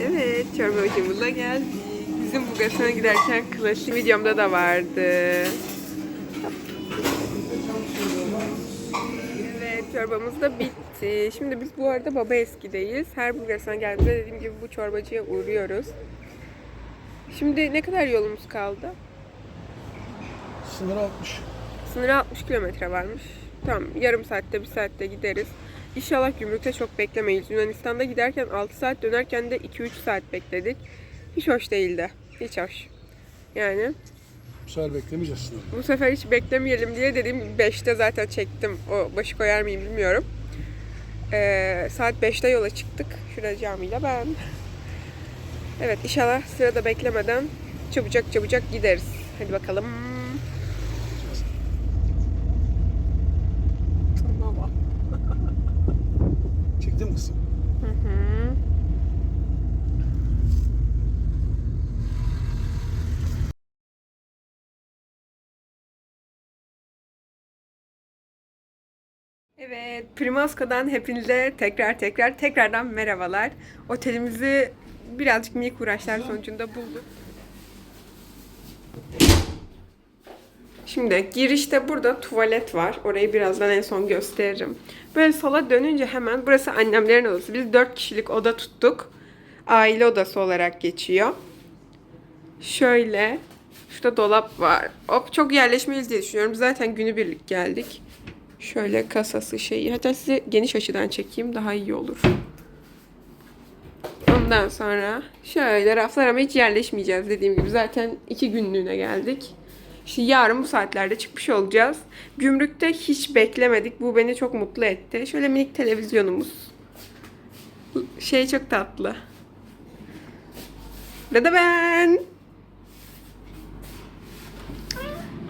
Evet, Çorba Bakimur'la geldik. Bizim Bulgaristan'a giderken klasik videomda da vardı. Evet, çorbamız da bitti. Şimdi biz bu arada Baba Eski'deyiz. Her Bulgaristan'a geldiğimizde dediğim gibi bu çorbacıya uğruyoruz. Şimdi ne kadar yolumuz kaldı? Sınır 60. Sınır 60 kilometre varmış. Tamam yarım saatte bir saatte gideriz. İnşallah gümrükte çok beklemeyiz. Yunanistan'da giderken 6 saat dönerken de 2-3 saat bekledik. Hiç hoş değildi. Hiç hoş. Yani Bu sefer beklemeyeceğiz bu sefer hiç beklemeyelim diye dediğim 5'te zaten çektim. O başı koyar mıyım bilmiyorum. Ee, saat 5'te yola çıktık. Şurada camiyle ben. Evet inşallah sırada beklemeden çabucak çabucak gideriz. Hadi bakalım. Tamam. Çektin mi kızım? Hı hı. Evet, Primaska'dan hepinize tekrar tekrar tekrardan merhabalar. Otelimizi birazcık minik uğraşlar sonucunda bulduk. Şimdi girişte burada tuvalet var. Orayı birazdan en son gösteririm. Böyle sola dönünce hemen burası annemlerin odası. Biz 4 kişilik oda tuttuk. Aile odası olarak geçiyor. Şöyle şurada dolap var. Hop çok yerleşmeyiz diye düşünüyorum. Zaten günübirlik geldik. Şöyle kasası şeyi. Hatta size geniş açıdan çekeyim daha iyi olur. Ondan sonra şöyle raflar ama hiç yerleşmeyeceğiz dediğim gibi. Zaten iki günlüğüne geldik. İşte yarın bu saatlerde çıkmış olacağız. Gümrükte hiç beklemedik. Bu beni çok mutlu etti. Şöyle minik televizyonumuz. Şey çok tatlı. Ve de ben.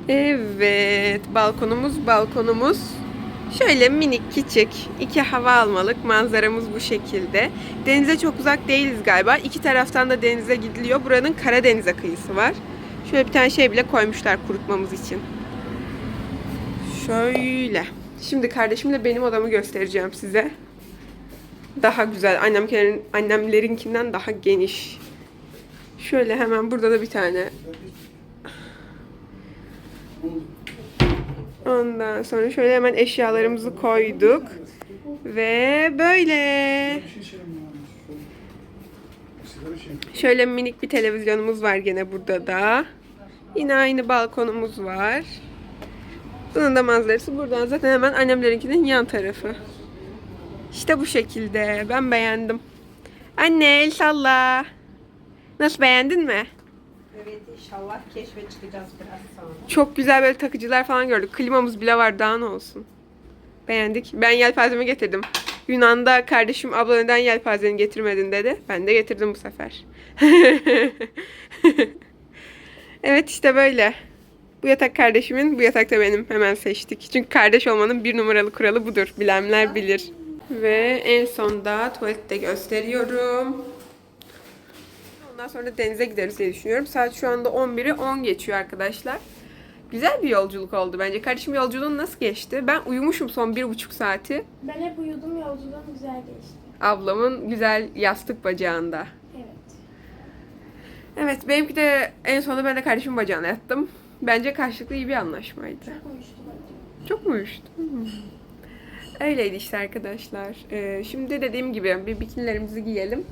Evet, balkonumuz balkonumuz. Şöyle minik küçük, iki hava almalık manzaramız bu şekilde. Denize çok uzak değiliz galiba. İki taraftan da denize gidiliyor. Buranın Karadeniz'e kıyısı var. Şöyle bir tane şey bile koymuşlar kurutmamız için. Şöyle. Şimdi kardeşimle benim odamı göstereceğim size. Daha güzel. Annemlerin, annemlerinkinden daha geniş. Şöyle hemen burada da bir tane Ondan sonra şöyle hemen eşyalarımızı koyduk. Ve böyle. Şöyle minik bir televizyonumuz var gene burada da. Yine aynı balkonumuz var. Bunun da manzarası buradan. Zaten hemen annemlerinkinin yan tarafı. İşte bu şekilde. Ben beğendim. Anne el salla. Nasıl beğendin mi? Evet inşallah keşfe çıkacağız biraz sonra. Çok güzel böyle takıcılar falan gördük. Klimamız bile var daha ne olsun. Beğendik. Ben yelpazemi getirdim. Yunan'da kardeşim abla neden yelpazeni getirmedin dedi. Ben de getirdim bu sefer. evet işte böyle. Bu yatak kardeşimin, bu yatak da benim. Hemen seçtik. Çünkü kardeş olmanın bir numaralı kuralı budur. Bilenler bilir. Ve en sonda tuvalette gösteriyorum. Ondan sonra denize gideriz diye düşünüyorum. Saat şu anda 11'i 10 geçiyor arkadaşlar. Güzel bir yolculuk oldu bence. Kardeşim yolculuğun nasıl geçti? Ben uyumuşum son bir buçuk saati. Ben hep uyudum yolculuğum güzel geçti. Ablamın güzel yastık bacağında. Evet. Evet benimki de en sonunda ben de kardeşimin bacağına yattım. Bence karşılıklı iyi bir anlaşmaydı. Çok uyuştu bence. Çok mu uyuştu? Öyleydi işte arkadaşlar. Ee, şimdi dediğim gibi bir bikinilerimizi giyelim.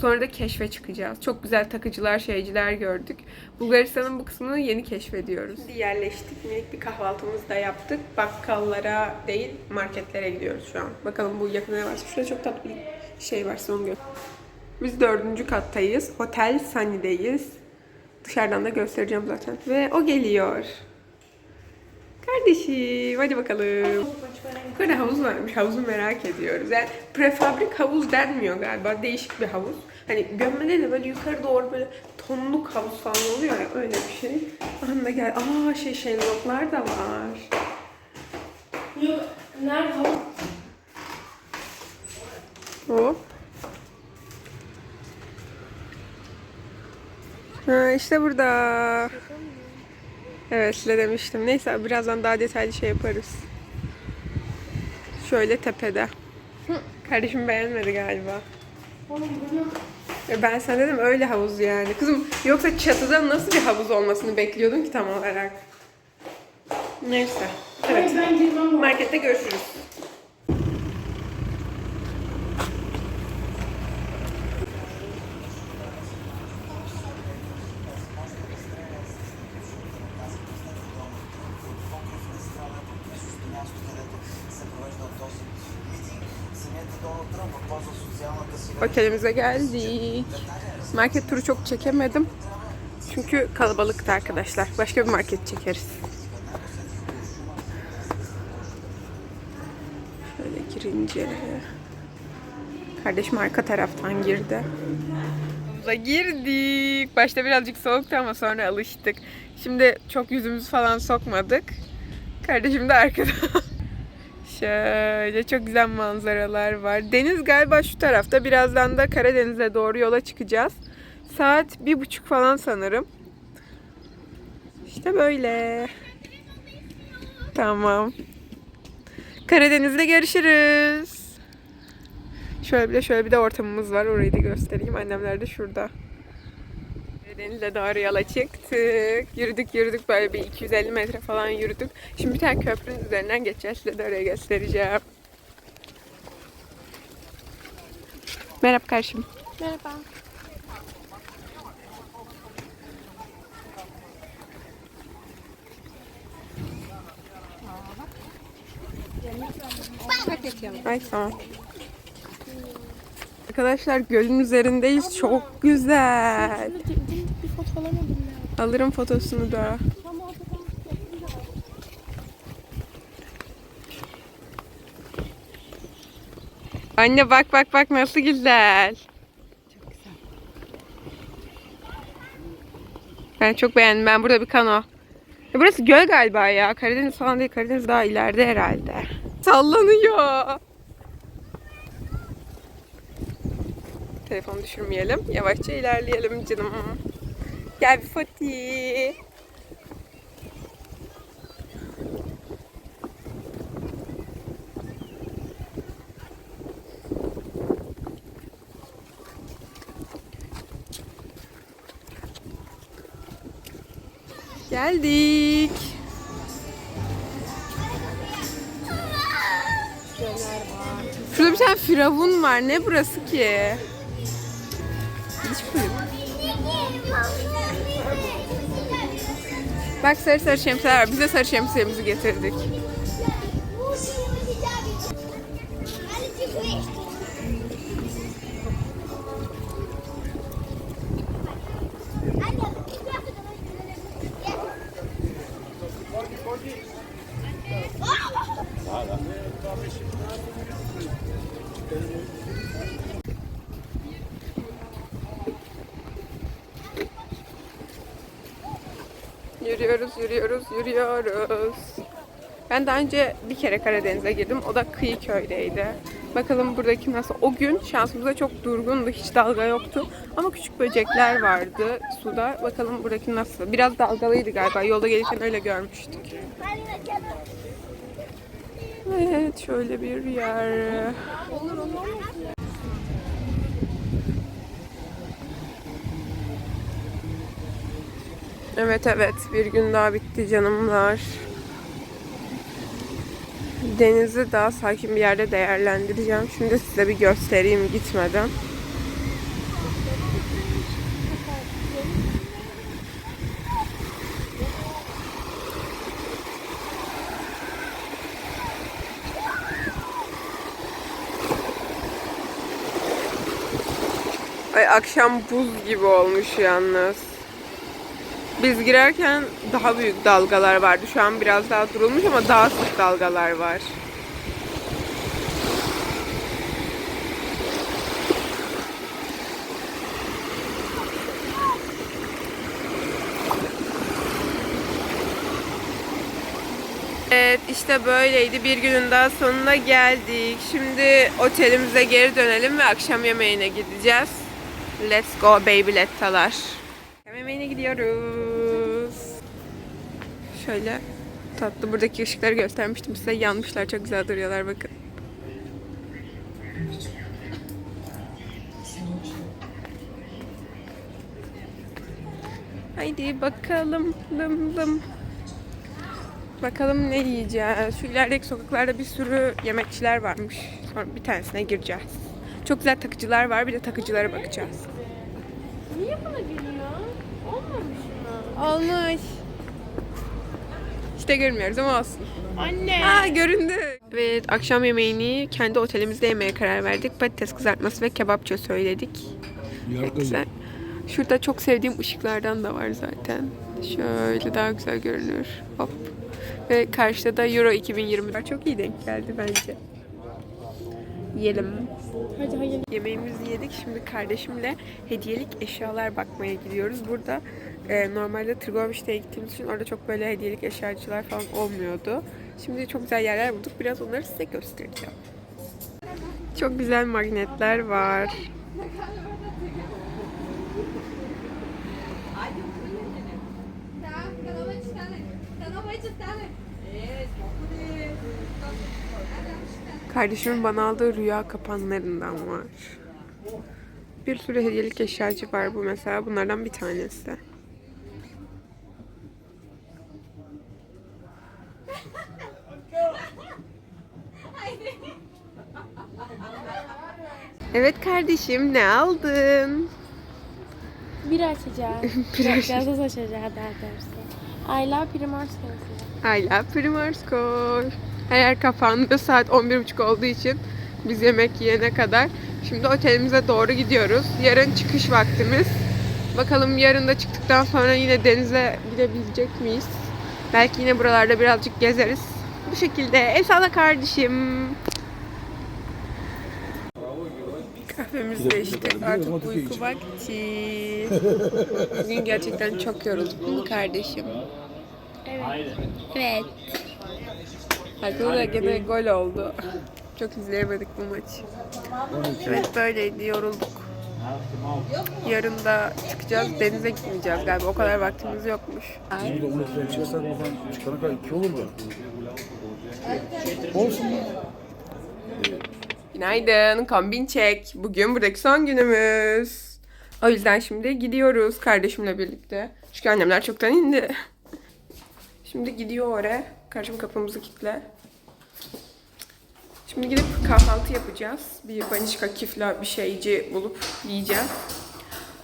Sonra da keşfe çıkacağız. Çok güzel takıcılar, şeyciler gördük. Bulgaristan'ın bu kısmını yeni keşfediyoruz. Şimdi yerleştik. Minik bir kahvaltımızı da yaptık. Bakkallara değil, marketlere gidiyoruz şu an. Bakalım bu yakında ne var. Şurada çok tatlı bir şey var. Son gör. Biz dördüncü kattayız. Hotel Sunny'deyiz. Dışarıdan da göstereceğim zaten. Ve o geliyor. Kardeşim hadi bakalım. Yukarıda havuz varmış. Havuzu merak ediyoruz. Yani prefabrik havuz denmiyor galiba. Değişik bir havuz. Hani gömmede de böyle yukarı doğru böyle tonluk havuz falan oluyor ya öyle bir şey. Anda gel. Aa şey şenloklar da var. Yok. Nerede havuz? Hop. Ha işte burada. Evet size demiştim. Neyse birazdan daha detaylı şey yaparız. Şöyle tepede. Kardeşim beğenmedi galiba. Ben sana dedim öyle havuz yani. Kızım yoksa çatıda nasıl bir havuz olmasını bekliyordun ki tam olarak? Neyse. Evet. Markette görüşürüz. Otelimize geldik. Market turu çok çekemedim. Çünkü kalabalıktı arkadaşlar. Başka bir market çekeriz. Şöyle girince. Kardeşim arka taraftan girdi. Havuza girdik. Başta birazcık soğuktu ama sonra alıştık. Şimdi çok yüzümüzü falan sokmadık. Kardeşim de arkada. Şöyle çok güzel manzaralar var. Deniz galiba şu tarafta. Birazdan da Karadeniz'e doğru yola çıkacağız. Saat bir buçuk falan sanırım. İşte böyle. Tamam. Karadeniz'de görüşürüz. Şöyle bir de şöyle bir de ortamımız var. Orayı da göstereyim. Annemler de şurada. Karadeniz'e doğru yola çıktık. Yürüdük yürüdük böyle bir 250 metre falan yürüdük. Şimdi bir tane köprünün üzerinden geçeceğiz. Size de oraya göstereceğim. Merhaba karşım. Merhaba. Ay tamam. Arkadaşlar gölün üzerindeyiz. Çok güzel. Foto alamadım ya. Alırım fotosunu da. Anne bak bak bak nasıl güzel. Ben çok beğendim. Ben burada bir kano. Ya burası göl galiba ya. Karadeniz falan değil. Karadeniz daha ileride herhalde. Sallanıyor. Telefonu düşürmeyelim. Yavaşça ilerleyelim canım. Gel bir Fatih. Geldik. Şurada bir tane firavun var. Ne burası ki? Bak sarı sarı şemsiyeler var. Biz de sarı şemsiyemizi getirdik. Yürüyoruz, yürüyoruz, yürüyoruz. Ben daha önce bir kere Karadeniz'e girdim. O da Kıyıköy'deydi. Bakalım buradaki nasıl? O gün şansımıza çok durgundu. Hiç dalga yoktu. Ama küçük böcekler vardı suda. Bakalım buradaki nasıl? Biraz dalgalıydı galiba. Yolda gelirken öyle görmüştük. Evet, şöyle bir yer. Evet evet bir gün daha bitti canımlar. Denizi daha sakin bir yerde değerlendireceğim. Şimdi size bir göstereyim gitmeden. Ay akşam buz gibi olmuş yalnız. Biz girerken daha büyük dalgalar vardı. Şu an biraz daha durulmuş ama daha sık dalgalar var. Evet işte böyleydi. Bir günün daha sonuna geldik. Şimdi otelimize geri dönelim ve akşam yemeğine gideceğiz. Let's go baby lettalar. Akşam yemeğine gidiyoruz. Şöyle tatlı buradaki ışıkları göstermiştim size. Yanmışlar çok güzel duruyorlar bakın. Haydi bakalım dım dım. Bakalım ne yiyeceğiz. Şu ilerideki sokaklarda bir sürü yemekçiler varmış. Sonra bir tanesine gireceğiz. Çok güzel takıcılar var. Bir de takıcılara bakacağız. Niye bana gülüyor? Olmamış mı? Olmuş. İşte görmüyoruz ama olsun. Anne. Aa göründü. Evet akşam yemeğini kendi otelimizde yemeye karar verdik. Patates kızartması ve kebapça söyledik. Yargı Güzel. Şurada çok sevdiğim ışıklardan da var zaten. Şöyle daha güzel görünür. Hop. Ve karşıda da Euro 2020 var. Çok iyi denk geldi bence. Yiyelim. Hadi hayır. Yemeğimizi yedik. Şimdi kardeşimle hediyelik eşyalar bakmaya gidiyoruz. Burada e, normalde Tırgoviş'te gittiğimiz için orada çok böyle hediyelik eşyacılar falan olmuyordu. Şimdi çok güzel yerler bulduk. Biraz onları size göstereceğim. Çok güzel magnetler var. Kardeşimin bana aldığı rüya kapanlarından var. Bir sürü hediyelik eşyacı var bu mesela. Bunlardan bir tanesi. Evet kardeşim ne aldın? Bir açacağız. Bir Yok, açacağız. Gazoz açacağız daha doğrusu. Ayla Primars yazıyor. Hala Primarsko. Her yer kapandı. Saat 11.30 olduğu için biz yemek yiyene kadar. Şimdi otelimize doğru gidiyoruz. Yarın çıkış vaktimiz. Bakalım yarın da çıktıktan sonra yine denize gidebilecek miyiz? Belki yine buralarda birazcık gezeriz. Bu şekilde. El salla kardeşim. Kahvemizi de içtik. Artık uyku vakti. Bugün gerçekten çok yorulduk değil mi kardeşim? Evet. Arkada da gene gol oldu. Çok izleyemedik bu maçı. Evet böyleydi yorulduk. Yarın da çıkacağız denize gitmeyeceğiz galiba o kadar vaktimiz yokmuş. De onu falan çıkarsak oradan çıkana kadar iki olur mu? Olsun mu? Günaydın kombin çek. Bugün buradaki son günümüz. O yüzden şimdi gidiyoruz kardeşimle birlikte. Çünkü annemler çoktan indi. Şimdi gidiyor oraya. Kardeşim kapımızı kilitle. Şimdi gidip kahvaltı yapacağız. Bir banişka kifla bir şeyci bulup yiyeceğiz.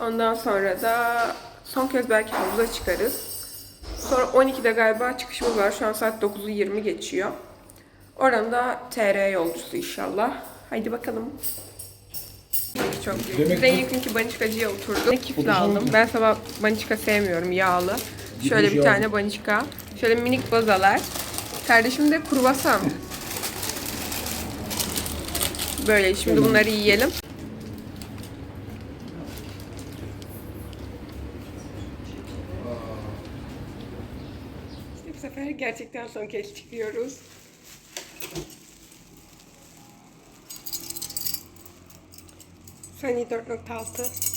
Ondan sonra da son kez belki havuza çıkarız. Sonra 12'de galiba çıkışımız var. Şu an saat 9'u 20 geçiyor. Oradan da TR yolcusu inşallah. Haydi bakalım. Çok büyük. Demek Biz en yakınki banişkacıya oturdum. Kifle aldım. Ben sabah banişka sevmiyorum yağlı. Şöyle bir yağlı. tane banişka. Şöyle minik bazalar. Kardeşim de kruvasan. Böyle şimdi bunları yiyelim. İşte bu sefer gerçekten son kez çıkıyoruz. Sen 4.6